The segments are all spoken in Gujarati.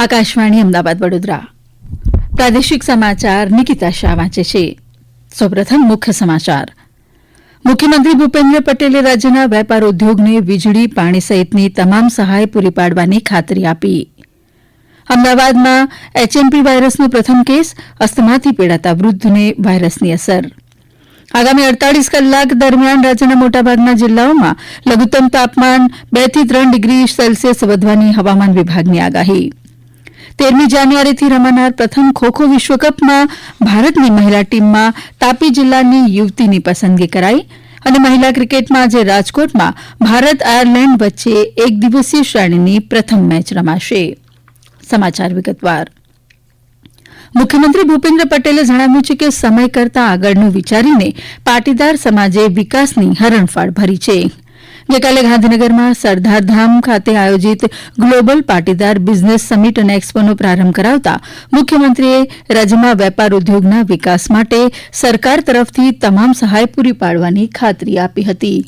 આકાશવાણી અમદાવાદ વડોદરા. પ્રાદેશિક સમાચાર નિકિતા શાહ વાંચે છે. સૌપ્રથમ મુખ્ય સમાચાર. મુખ્યમંત્રી ભૂપેન્દ્ર પટેલે રાજ્યના વેપાર ઉદ્યોગને વીજળી, પાણી સહિતની તમામ સહાય પૂરી પાડવાની ખાતરી આપી. અમદાવાદમાં એચએમપી વાયરસનો પ્રથમ કેસ અસ્થમાથી પીડાતા વૃદ્ધને વાયરસની અસર. આગામી અડતાલીસ કલાક દરમિયાન રાજ્યના મોટાભાગના જિલ્લાઓમાં લઘુત્તમ તાપમાન બેથી ત્રણ ડિગ્રી સેલ્સિયસ વધવાની હવામાન વિભાગની આગાહી. તેરમી જાન્યુઆરીથી રમાનાર પ્રથમ ખોખો વિશ્વકપમાં ભારતની મહિલા ટીમમાં તાપી જિલ્લાની યુવતીની પસંદગી કરાઈ અને મહિલા ક્રિકેટમાં આજે રાજકોટમાં ભારત આયર્લેન્ડ વચ્ચે એક દિવસીય શ્રેણીની પ્રથમ મેચ રમાશે. સમાચાર વિગતવાર. મુખ્યમંત્રી ભૂપેન્દ્ર પટેલે જણાવ્યું છે કે સમય કરતા આગળનું વિચારીને પાટીદાર સમાજે વિકાસની હરણફાળ ભરી છે. ગઈકાલે ગાંધીનગરમાં સરદારધામ ખાતે આયોજિત ગ્લોબલ પાટીદાર બિઝનેસ સમિટ અને એક્સ્પોનો પ્રારંભ કરાવતા મુખ્યમંત્રીએ રાજ્યમાં વેપાર ઉદ્યોગના વિકાસ માટે સરકાર તરફથી તમામ સહાય પૂરી પાડવાની ખાતરી આપી હતી.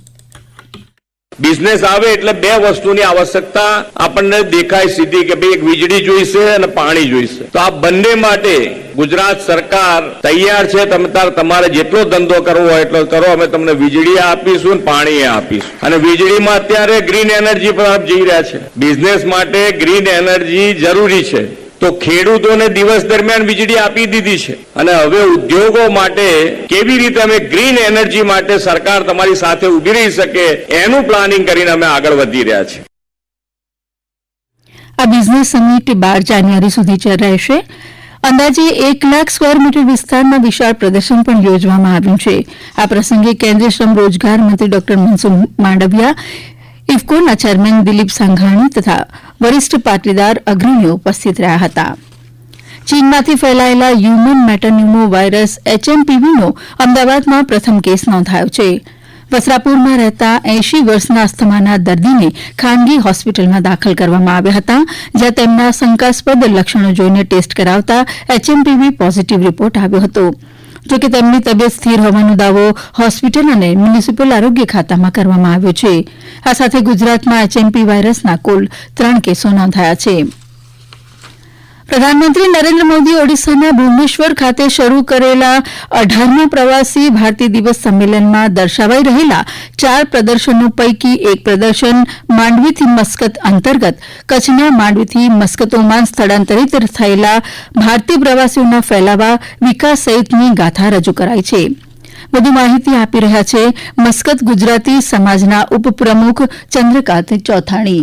બિઝનેસ આવે એટલે બે વસ્તુની આવશ્યકતા આપણને દેખાય સીધી કે ભાઈ એક વીજળી જોઈશે અને પાણી જોઈશે. તો આ બંને માટે ગુજરાત સરકાર તૈયાર છે, તમે તાર તમારે જેટલો ધંધો કરવો હોય એટલો કરો, અમે તમને વીજળી આપીશું પાણી આપીશું. અને વીજળીમાં અત્યારે ગ્રીન એનર્જી પર જઈ રહ્યા છે. બિઝનેસ માટે ગ્રીન એનર્જી જરૂરી છે. તો ખેડૂતોને દિવસ દરમિયાન વીજળી આપી દીધી છે. અને હવે ઉદ્યોગો માટે કેવી રીતે અમે ગ્રીન એનર્જી માટે સરકાર તમારી સાથે ઊભી રહી શકે એનું પ્લાનિંગ કરીને અમે આગળ વધી રહ્યા છીએ. આ બિઝનેસ સમિટ બાર જાન્યુઆરી સુધી રહેશે. અંદાજે એક લાખ સ્કવેર મીટર વિસ્તારમાં વિશાળ પ્રદર્શન પણ યોજવામાં આવ્યું છે. આ પ્રસંગે કેન્દ્રીય શ્રમ રોજગાર મંત્રી ડોક્ટર મનસુખ માંડવિયા ઇફકોના ચેરમેન દિલીપ સંઘાણી તથા વરિષ્ઠ પાટીદાર અગ્રણીઓ ઉપસ્થિત રહ્યા હતા. ચીનમાંથી ફેલાયેલા હ્યુમન મેટાન્યુમો વાયરસ એચએમપીવીનો અમદાવાદમાં પ્રથમ કેસ નોંધાયો છે. વસ્ત્રાપુરમાં રહેતા એંશી વર્ષના અસ્થમાના દર્દીને ખાનગી હોસ્પિટલમાં દાખલ કરવામાં આવ્યા હતા, જ્યાં તેમના શંકાસ્પદ લક્ષણો જોઈને ટેસ્ટ કરાવતા એચએમપીવી પોઝિટિવ રિપોર્ટ આવ્યો હતો. જોકે તેમની તબિયત સ્થિર હોવાનો દાવો હોસ્પિટલ અને મ્યુનિસિપલ આરોગ્ય ખાતામાં કરવામાં આવ્યો છે. આ સાથે ગુજરાતમાં એચએમપી વાયરસના કુલ ત્રણ કેસો નોંધાયા છે. પ્રધાનમંત્રી નરેન્દ્ર મોદી ઓડિશાના ભુવનેશ્વર ખાતે શરૂ કરેલા અઢારમા પ્રવાસી ભારતીય દિવસ સંમેલનમાં દર્શાવાઈ રહેલા ચાર પ્રદર્શનો પૈકી એક પ્રદર્શન માંડવીથી મસ્કત અંતર્ગત, કચ્છના માંડવીથી મસ્કતોમાં સ્થળાંતરિત થયેલા ભારતીય પ્રવાસીઓના ફેલાવા વિકાસ સહિતની ગાથા રજૂ કરાઈ છે. વધુ માહિતી આપી રહ્યા છે મસ્કત ગુજરાતી સમાજના ઉપપ્રમુખ ચંદ્રકાંત ચોથાણી.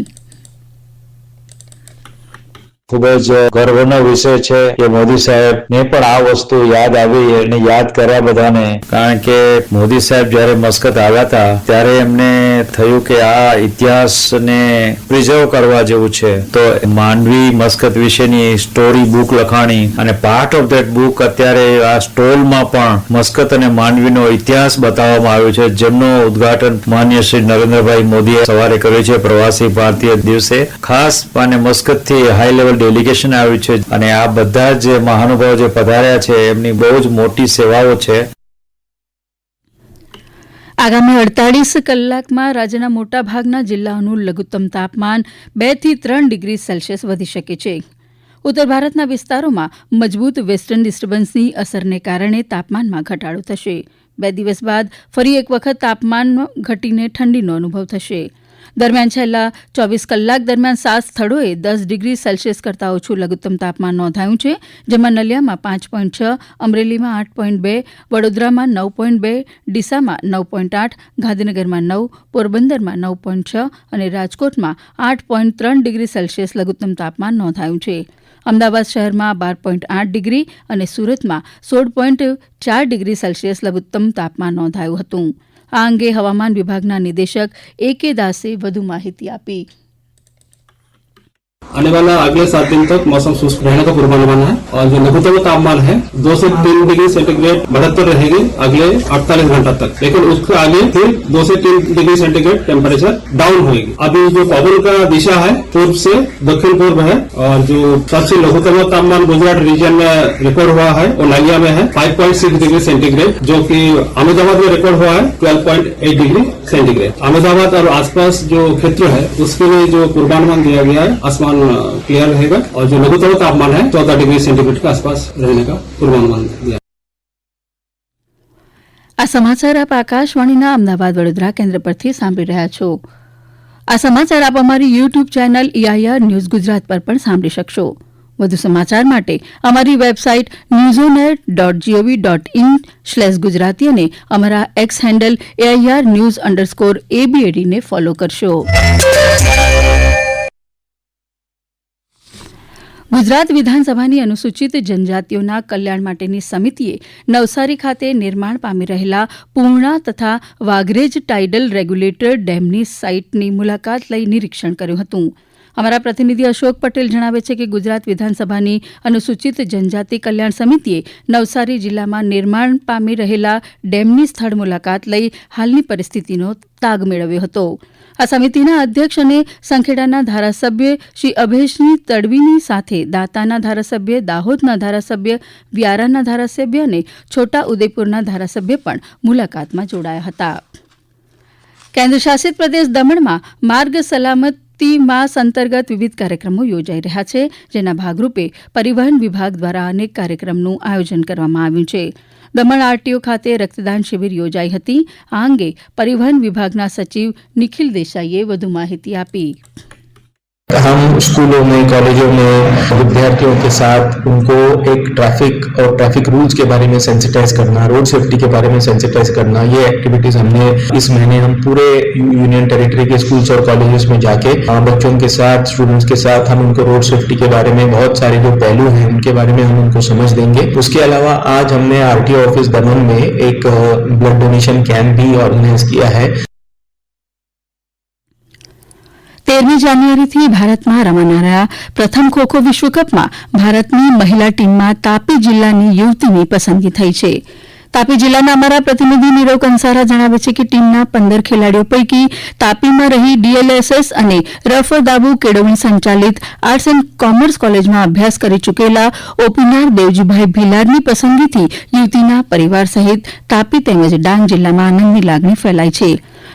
ખૂબ જ ગર્વનો વિષય છે કે મોદી સાહેબ ને પણ આ વસ્તુ યાદ આવી અને યાદ કર્યા બધાને. કારણ કે મોદી સાહેબ જયારે મસ્કત આવ્યા હતા, ત્યારે એમને થયું કે આ ઇતિહાસને પ્રિઝર્વ કરવા જેવું છે. તો માંડવી મસ્કત વિશેની સ્ટોરી બુક લખાણી અને પાર્ટ ઓફ ધેટ બુક અત્યારે આ સ્ટોલમાં પણ મસ્કત અને માંડવીનો ઇતિહાસ બતાવવામાં આવ્યો છે. જેમનું ઉદ્ઘાટન માન્ય શ્રી નરેન્દ્રભાઈ મોદીએ સવારે કર્યું છે પ્રવાસી ભારતીય દિવસે. ખાસ અને મસ્કતથી હાઈ લેવલ ડેલિગેશન આવ્યું છે અને આ બધા જ મહાનુભાવો જે પધાર્યા છે, એમની બહુ જ મોટી સેવાઓ છે. આગામી અડતાલીસ કલાકમાં રાજ્યના મોટાભાગના જિલ્લાઓનું લઘુત્તમ તાપમાન બેથી ત્રણ ડિગ્રી સેલ્સિયસ વધી શકે છે. ઉત્તર ભારતના વિસ્તારોમાં મજબૂત વેસ્ટર્ન ડિસ્ટર્બન્સની અસરને કારણે તાપમાનમાં ઘટાડો થશે. બે દિવસ બાદ ફરી એક વખત તાપમાન ઘટીને ઠંડીનો અનુભવ થશે. દરમિયાન છેલ્લા ચોવીસ કલાક દરમિયાન સાત સ્થળોએ દસ ડિગ્રી સેલ્સિયસ કરતાં ઓછું લઘુત્તમ તાપમાન નોંધાયું છે, જેમાં નલિયામાં પાંચ પોઈન્ટ છ, અમરેલીમાં આઠ પોઈન્ટ બે, વડોદરામાં નવ પોઈન્ટ બે, ડીસામાં નવ પોઈન્ટ આઠ, ગાંધીનગરમાં નવ, પોરબંદરમાં નવ પોઈન્ટ છ અને રાજકોટમાં આઠ પોઈન્ટ ત્રણ ડિગ્રી સેલ્સીયસ લઘુત્તમ તાપમાન નોંધાયું છે. અમદાવાદ શહેરમાં બાર પોઈન્ટ આઠ ડિગ્રી અને સુરતમાં સોળ પોઈન્ટ ચાર ડિગ્રી સેલ્સિયસ લઘુત્તમ તાપમાન નોંધાયું હતું. આ અંગે હવામાન વિભાગના નિદેશક એ કે દાસે વધુ માહિતી આપી. आने वाला अगले सात दिन तक मौसम शुष्क रहने का पूर्वानुमान है और जो लघुतम तापमान है, दो से तीन डिग्री सेंटीग्रेड बढ़ोत्तर रहेगी अगले 48 घंटा तक। लेकिन उसके आगे फिर दो से तीन डिग्री सेंटीग्रेड टेम्परेचर डाउन होगी अभी जो पवन का दिशा है, पूर्व से दक्षिण पूर्व है और जो सबसे लघुतम तापमान गुजरात रीजन में रिकॉर्ड हुआ है, वो नलिया में है 5.6 डिग्री सेंटीग्रेड, जो की अहमदाबाद में रिकॉर्ड हुआ है 12.8 डिग्री सेंटीग्रेड। अहमदाबाद और आसपास जो क्षेत्र है, उसके लिए जो पूर्वानुमान दिया गया है, आसमान क्लियर रहेगा और जो लघुतम तापमान है चौदह डिग्री सेंटीग्रेड के आसपास रहने का पूर्वानुमान दिया આ સમાચાર આપ આકાશવાણીના અમદાવાદ વડોદરા કેન્દ્ર પરથી સાંભળી રહ્યા છો આ સમાચાર આપ અમારી YouTube channel AIR news Gujarat પર પણ સાંભળી શકશો વધુ સમાચાર માટે અમારી website news on air dot GOV dot in slash Gujarati અને અમારા X handle AIR news underscore એબીએડીને follow કરશો ગુજરાત વિધાનસભાની અનુસૂચિત જનજાતિઓના કલ્યાણ માટેની સમિતિએ નવસારી ખાતે નિર્માણ પામી રહેલા પૂર્ણા તથા વાઘરેજ ટાઇડલ રેગ્યુલેટર ડેમની સાઇટની મુલાકાત લઈ નિરીક્ષણ કર્યું હતું. અમારા પ્રતિનિધિ અશોક પટેલ જણાવે છે કે ગુજરાત વિધાનસભાની અનુસૂચિત જનજાતિ કલ્યાણ સમિતિએ નવસારી જિલ્લામાં નિર્માણ પામી રહેલા ડેમની સ્થળ મુલાકાત લઈ હાલની પરિસ્થિતિનો તાગ મેળવ્યો હતો. આ સમિતિના અધ્યક્ષ અને સંખેડાના ધારાસભ્ય શ્રી અભેશની તડવીની સાથે દાંતાના ધારાસભ્ય, દાહોદના ધારાસભ્ય, વ્યારાના ધારાસભ્ય અને છોટા ઉદેપુરના ધારાસભ્ય પણ મુલાકાતમાં જોડાયા હતા. કેન્દ્ર શાસિત પ્રદેશ દમણમાં માર્ગ સલામતી માસ અંતર્ગત વિવિધ કાર્યક્રમો યોજાઈ રહ્યા છે, જેના ભાગરૂપે પરિવહન વિભાગ દ્વારા અનેક કાર્યક્રમનું આયોજન કરવામાં આવ્યું છે. દમણ આરટીઓ ખાતે રક્તદાન શિબિર યોજાઈ હતી. આ અંગે પરિવહન વિભાગના સચિવ નિખિલ દેસાઈએ વધુ માહિતી આપી. हम स्कूलों में, कॉलेजों में, विद्यार्थियों के साथ उनको एक ट्रैफ़िक और ट्रैफ़िक रूल्स के बारे में सेंसिटाइज करना रोड सेफ्टी के बारे में सेंसिटाइज करना, ये एक्टिविटीज़ हमने इस महीने हम पूरे यूनियन टेरिटरी के स्कूल्स और कॉलेजेस में जाके बच्चों के साथ स्टूडेंट्स के साथ हम उनको रोड सेफ्टी के बारे में बहुत सारे जो पहलू हैं, उनके बारे में हम उनको समझ देंगे। उसके अलावा आज हमने आरटीओ ऑफ़िस दमन में एक ब्लड डोनेशन कैंप भी ऑर्गेनाइज किया है। તેરમી જાન્યુઆરીથી ભારતમાં રમાનારા પ્રથમ ખોખો વિશ્વકપમાં ભારતની મહિલા ટીમમાં તાપી જિલ્લાની યુવતીની પસંદગી થઈ છે. તાપી જિલ્લાના અમારા પ્રતિનિધિ નીરવ કંસારા જણાવે છે કે ટીમના પંદર ખેલાડીઓ પૈકી તાપીમાં રહી ડીએલએસએસ અને રફ દાબુ કેળવણી સંચાલિત આર્ટસ એન્ડ કોમર્સ કોલેજમાં અભ્યાસ કરી ચૂકેલા ઓપીનાર દેવજીભાઈ ભીલારની પસંદગીથી યુવતીના પરિવાર સહિત તાપી તેમજ ડાંગ જિલ્લામાં આનંદની લાગણી ફેલાઈ છે.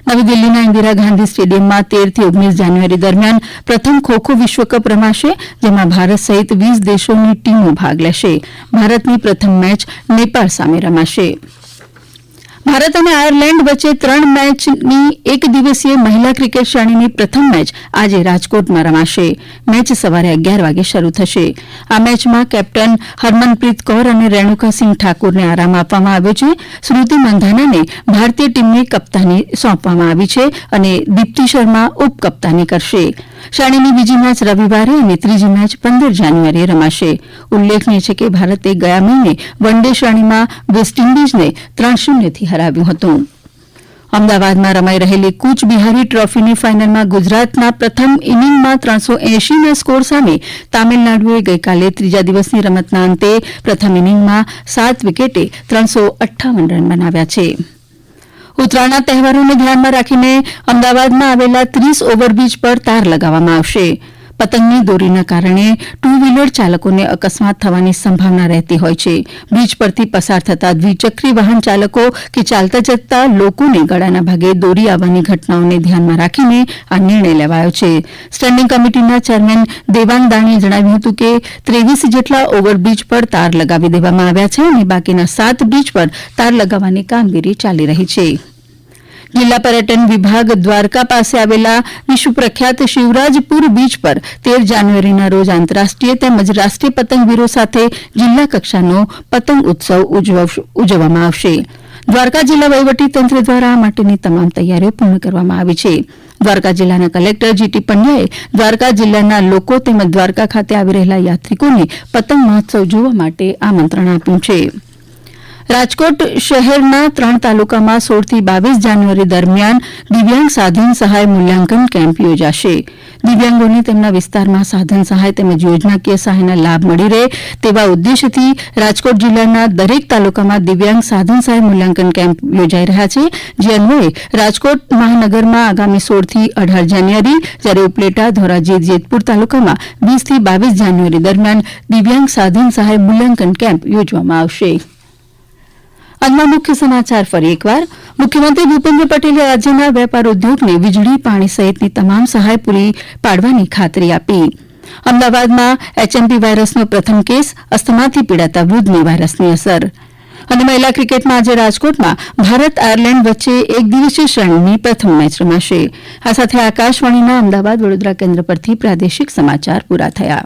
નવી દિલ્હીના ઇન્દિરા ગાંધી સ્ટેડિયમમાં તેરથી ઓગણીસ જાન્યુઆરી દરમિયાન પ્રથમ ખોખો વિશ્વકપ રમાશે, જેમાં ભારત સહિત વીસ દેશોની ટીમો ભાગ લેશે. ભારતની પ્રથમ મેચ નેપાળ સામે રમાશે. santé. ભારત અને આયર્લેન્ડ વચ્ચે ત્રણ મેચની એક દિવસીય મહિલા ક્રિકેટ શ્રેણીની પ્રથમ મેચ આજે રાજકોટમાં રમાશે. મેચ સવારે અગિયાર વાગે શરૂ થશે. આ મેચમાં કેપ્ટન હરમનપ્રીત કૌર અને રેણુકાસિંહ ઠાકુરને આરામ આપવામાં આવ્યો છે. સ્મૃતિ મંધાનાને ભારતીય ટીમની કપ્તાની સોંપવામાં આવી છે અને દીપ્તિ શર્મા ઉપકપ્તાની કરશે. શ્રેણીની બીજી મેચ રવિવારે અને ત્રીજી મેચ પંદર જાન્યુઆરીએ રમાશે. ઉલ્લેખનીય છે કે ભારતે ગયા મહિને વન ડે શ્રેણીમાં વેસ્ટ ઇન્ડિઝને ત્રણ શૂન્યથી હરાવ્યું હતું. અમદાવાદમાં રમાઈ રહેલી કૂચ ટ્રોફીની ફાઇનલમાં ગુજરાતના પ્રથમ ઇનિંગમાં ત્રણસો એંશીના સ્કોર સામે તામિલનાડુએ ગઈકાલે ત્રીજા દિવસની રમતના અંતે પ્રથમ ઇનિંગમાં સાત વિકેટે ત્રણસો અઠ્ઠાવન રન બનાવ્યા છે. ઉત્તરાયણના તહેવારોને ધ્યાનમાં રાખીને અમદાવાદમાં આવેલા ત્રીસ ઓવરબ્રીજ પર તાર લગાવવામાં આવશે. પતંગની દોરીના કારણે ટુ વ્હીલર ચાલકોને અકસ્માત થવાની સંભાવના રહેતી હોય છે. બ્રિજ પરથી પસાર થતા દ્વિચક્રી વાહન ચાલકો કે ચાલતા જતા લોકોને ગળાના ભાગે દોરી આવવાની ઘટનાઓને ધ્યાનમાં રાખીને આ નિર્ણય લેવાયો છે. સ્ટેન્ડિંગ કમિટીના ચેરમેન દેવાંગ દાણીએ જણાવ્યું હતું કે ત્રેવીસ જેટલા ઓવરબ્રિજ પર તાર લગાવી દેવામાં આવ્યા છે અને બાકીના સાત બ્રિજ પર તાર લગાવવાની કામગીરી ચાલી રહી છે. જિલ્લા પર્યટન વિભાગ દ્વારકા પાસે આવેલા વિશ્વ પ્રખ્યાત શિવરાજપુર બીચ પર તેર જાન્યુઆરીના રોજ આંતરરાષ્ટ્રીય તેમજ રાષ્ટ્રીય પતંગવીરો સાથે જિલ્લા કક્ષાનો પતંગ ઉત્સવ ઉજવવામાં આવશે. દ્વારકા જિલ્લા વહીવટી તંત્ર દ્વારા આ માટેની તમામ તૈયારીઓ પૂર્ણ કરવામાં આવી છે. દ્વારકા જિલ્લાના કલેક્ટર જીટી પંડ્યાએ દ્વારકા જિલ્લાના લોકો તેમજ દ્વારકા ખાતે આવી રહેલા યાત્રિકોને પતંગ મહોત્સવ જોવા માટે આમંત્રણ આપ્યું છે. રાજકોટ શહેરના ત્રણ તાલુકામાં સોળથી બાવીસ જાન્યુઆરી દરમિયાન દિવ્યાંગ સાધન સહાય મૂલ્યાંકન કેમ્પ યોજાશે. દિવ્યાંગોને તેમના વિસ્તારમાં સાધન સહાય તેમજ યોજનાકીય સહાયના લાભ મળી રહે તેવા ઉદ્દેશથી રાજકોટ જિલ્લાના દરેક તાલુકામાં દિવ્યાંગ સાધન સહાય મૂલ્યાંકન કેમ્પ યોજાઈ રહ્યા છે. જે અન્વયે રાજકોટ મહાનગરમાં આગામી સોળથી અઢાર જાન્યુઆરી જ્યારે ઉપલેટા, ધોરાજી, જેતપુર તાલુકામાં વીસથી બાવીસ જાન્યુઆરી દરમિયાન દિવ્યાંગ સાધન સહાય મૂલ્યાંકન કેમ્પ યોજવામાં આવશે. આજના મુખ્ય સમાચાર ફરી એકવાર. મુખ્યમંત્રી ભૂપેન્દ્ર પટેલે રાજ્યના વેપાર ઉદ્યોગને વીજળી, પાણી સહિતની તમામ સહાય પૂરી પાડવાની ખાતરી આપી. અમદાવાદમાં એચએમપી વાયરસનો પ્રથમ કેસ અસ્થમાથી પીડાતા વૃદ્ધને વાયરસની અસર. અને મહિલા ક્રિકેટમાં આજે રાજકોટમાં ભારત આયર્લેન્ડ વચ્ચે એક દિવસીય શ્રેણીની પ્રથમ મેચ રમાશે. આ સાથે આકાશવાણીના અમદાવાદ વડોદરા કેન્દ્ર પરથી પ્રાદેશિક સમાચાર પૂરા થયા.